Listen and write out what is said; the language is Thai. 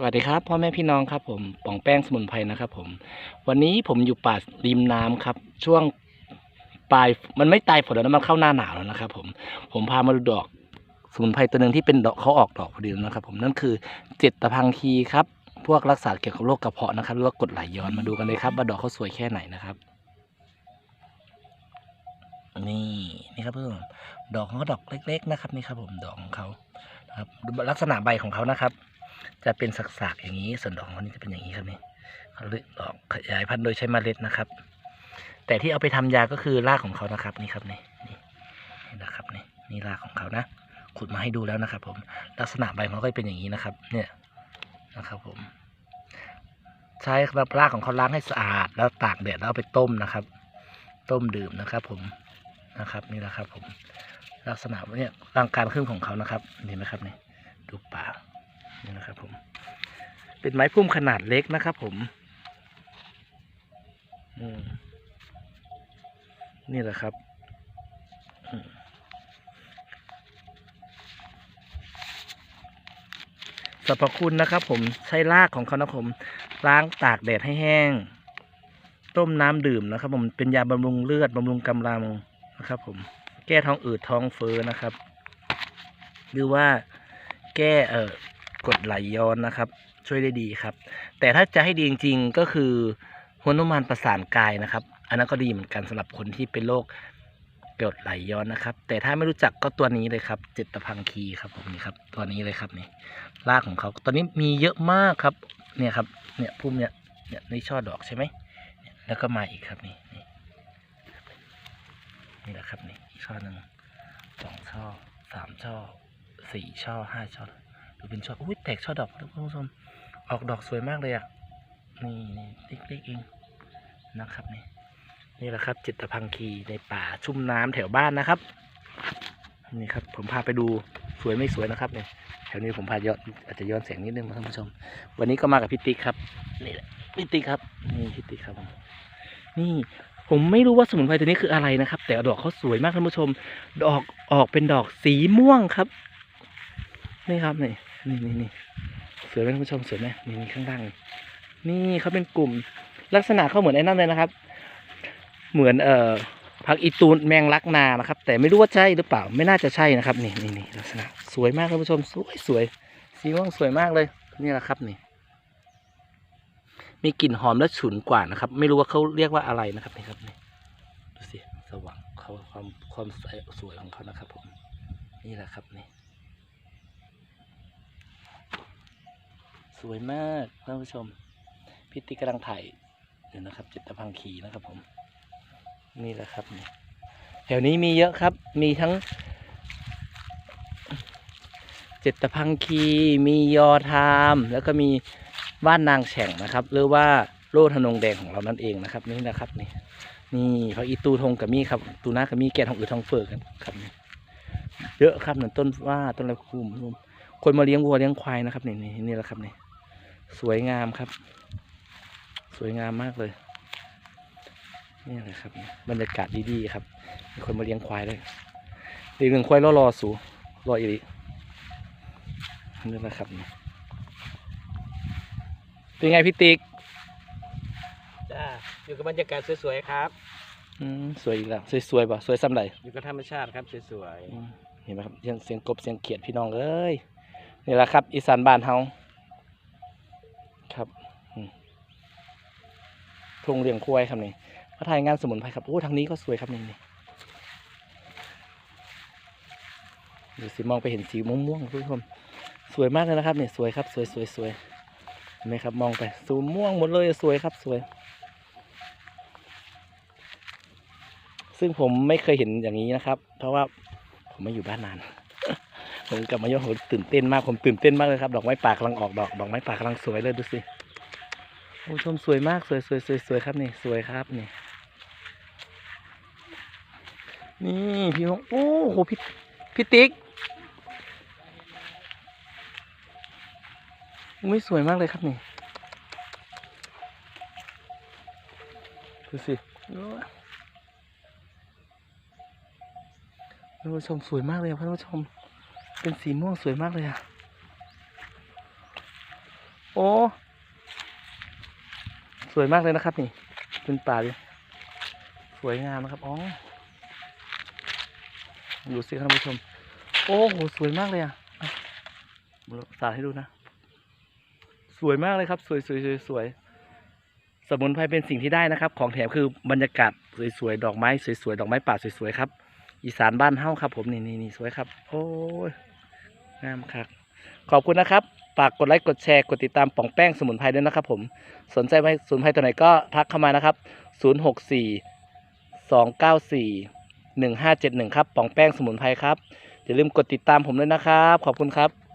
สวัสดีครับพ่อแม่พี่น้องครับผมป่องแป้งสมุนไพรนะครับผม วันนี้ผมอยู่ป่าริมน้ำครับ ช่วงปลายมันไม่ตายฝนแล้วมันเข้าหน้าหนาวแล้วนะครับผมผมพามาดูดอกสมุนไพรตัวหนึ่งที่เป็นดอกเขาออกดอกพอดีแล้วนะครับ ผมนั่นคือเจ็ดตะพังคีครับ พวกรักษาเกี่ยวกับโรคกระเพาะนะครับหรือว่ากดไหลย้อนมาดูกันเลยครับว่าดอกเขาสวยแค่ไหนนะครับ นี่นี่ครับเพื่อนดอกเขาดอกเล็ก ๆ นะครับ นี่ครับ ผมดอกของเขาครับลักษณะใบของเขานะครับ จะเป็นสักๆอย่างนี้ส่วนดอกของเขานี่จะเป็นอย่างนี้ครับนี่เขาเรียกดอกขยายพันธุ์โดยใช้เมล็ดนะครับ แต่ที่เอาไปทำยาก็คือรากของเขานะครับนี่ครับนี่นี่นะครับนี่นี่รากของเขานะ ขุดมาให้ดูแล้วนะครับ ผมลักษณะใบของเขาก็เป็นอย่างนี้นะครับ เนี่ยนะครับผม ใช้รับรากของเขาล้างให้สะอาด แล้วตากแดดแล้วเอาไปต้มนะครับ ต้มดื่มนะครับ ผมนะครับ นี่แหละครับ ผมลักษณะเนี่ยร่างการขึ้นของเขานะครับเห็นไหมครับนี่ดูป่า นี่นะครับผม เป็นไม้พุ่มขนาดเล็กนะครับผมนี่แหละครับสรรพคุณนะครับผมใช้รากของเขานะผมล้างตากแดดให้แห้ง ต้มน้ำดื่มนะครับ ผมเป็นยาบำรุงเลือดบำรุงกำลังนะครับ ผม แก้ท้องอืดท้องเฟ้อนะครับ หรือว่าแก้เอ่อ กดไหลย้อนนะครับ ช่วยได้ดีครับ แต่ถ้าจะให้ดีจริงๆก็คือหัวนุมานประสานกายนะครับ อันนั้นก็ดีเหมือนกันสำหรับคนที่เป็นโรคกดไหลย้อนนะครับ แต่ถ้าไม่รู้จักก็ตัวนี้เลยครับเจตพังคีครับผมนี่ครับ ตัวนี้เลยครับนี่รากของเขาตอนนี้มีเยอะมากครับ เนี่ยครับ เนี่ยพุ่มเนี่ยเนี่ยนี่ช่อดอกใช่ไหมแล้วก็มาอีกครับนี่นี่นี่แหละครับนี่ช่อหนึ่งสองช่อสามช่อสี่ช่อห้าช่อ ดูเป็นช่ออุ้ยแตกช่อดอกท่านผู้ชมออกดอกสวยมากเลยอะนี่นี่เล็กๆเองนะครับนี่นี่แหละครับ จิตพังคีในป่าชุ่มน้ำแถวบ้านนะครับนี่ครับผมพาไปดูสวยไม่สวยนะครับเนี่ยแถวนี้ผมพาย้อนอาจจะย้อนแสงนิดนึงนะท่านผู้ชม วันนี้ก็มากับพี่ติ๊กครับนี่แหละพี่ติ๊กครับนี่พี่ติ๊กครับผมนี่ผมไม่รู้ว่าสมุนไพรตัวนี้คืออะไรนะครับ แต่ดอกเขาสวยมากท่านผู้ชม ดอกออกเป็นดอกสีม่วงครับ นี่ครับนี่ นี่นี่นี่สวยไหมท่านผู้ชมสวยไหมนี่นี่ข้างล่าง นี่เขาเป็นกลุ่ม ลักษณะเขาเหมือนไอ้นั่นเลยนะครับ เหมือนเอ่อผักอีตูนแมงลักนานะครับ แต่ไม่รู้ว่าใช่หรือเปล่าไม่น่าจะใช่นะครับ นี่นี่นี่ลักษณะสวยมากท่านผู้ชม สวยสวยสีม่วงสวยมากเลย นี่แหละครับนี่มีกลิ่นหอมและฉุนกว่านะครับ ไม่รู้ว่าเขาเรียกว่าอะไรนะครับนี่ครับนี่ดูสิสว่างเขาความความสวยของเขานะครับผมนี่แหละครับนี่ สวยมากท่านผู้ชม พิติกำลังถ่ายเดี๋ยวนะครับ จิตพังคีนะครับผม นี่แหละครับแถวนี้มีเยอะครับ มีทั้งจิตพังคี มียอทาม แล้วก็มีบ้านนางแฉ่งนะครับ หรือว่าโลธนงแดงของเรานั่นเองนะครับ นี่นะครับนี่นี่เขาอีตูทงกับมีครับ ตูนากับมีแก่ทองอือทองเฟิร์กันครับนี่เยอะครับเหมือนต้นว่าต้นอะไรคุมคนมาเลี้ยงวัวเลี้ยงควายนะครับนี่นี่นี่แหละครับนี่ สวยงามครับ สวยงามมากเลยนี่เลยครับ บรรยากาศดีๆครับ มีคนมาเลี้ยงควายเลยอีกหนึ่งควายรอรอๆสูรออีกนี่แหละครับ เป็นไงพี่ติ๊กจ้าอยู่กับบรรยากาศสวยๆครับ อืมสวยอีกแล้วสวยๆป่ะสวยซ้ำใดอยู่กับธรรมชาติครับสวยอืมเห็นไหมครับเสียงเสียงกบเสียงเขียดพี่น้องเอ้ยนี่แหละครับ อีสานบ้านเฮาครับอืม ลงเลี้ยงควายครับนี่มาถ่ายงานสมุนไพรครับโอ้ทางนี้ก็สวยครับนี่นี่ดูสิมองไปเห็นสีม่วงๆคุณผู้ชมสวยมากเลยนะครับเนี่ยสวยครับ สวยสวยสวยเห็นไหมครับมองไปสูม่วงหมดเลยสวยครับสวย ซึ่งผมไม่เคยเห็นอย่างนี้นะครับ เพราะว่าผมไม่อยู่บ้านนานผมกลับมาเยอะผมตื่นเต้นมากผมตื่นเต้นมากเลยครับ ดอกไม้ป่ากำลังออกดอกดอกไม้ป่ากำลังสวยเลยดูสิ โอ้ชมสวยมากสวยสวยสวยสวยครับนี่สวยครับนี่ นี่พี่น้องโอ้โหพี่พี่ติ๊กไม่สวยมากเลยครับนี่ดูสิท่านผู้ชมสวยมากเลยท่านผู้ชม เป็นสีม่วงสวยมากเลยอะโอ้ วยมากเลยนะครับ นี่เป็นป่าดิสวยงามนะครับอ๋อดูสิครับท่านผู้ชม โอ้โหสวยมากเลยอะสาดให้ดูนะ สวยมากเลยครับ สวยสวยสวยสวยสมุนไพรเป็นสิ่งที่ได้นะครับ ของแถมคือบรรยากาศสวยๆดอกไม้สวยๆดอกไม้ป่าสวยๆครับอีสานบ้านเฮ้าครับ ผมนี่นี่นี่สวยครับ โอ้ยงามครับขอบคุณนะครับ ฝากกดไลค์กดแชร์กดติดตามป่องแป้งสมุนไพรด้วยนะครับผมสนใจไหมสมุนไพรตัวไหนก็ทักเข้ามานะครับ 064 294 1571 ครับป่องแป้งสมุนไพรครับอย่าลืมกดติดตามผมด้วยนะครับ ขอบคุณครับ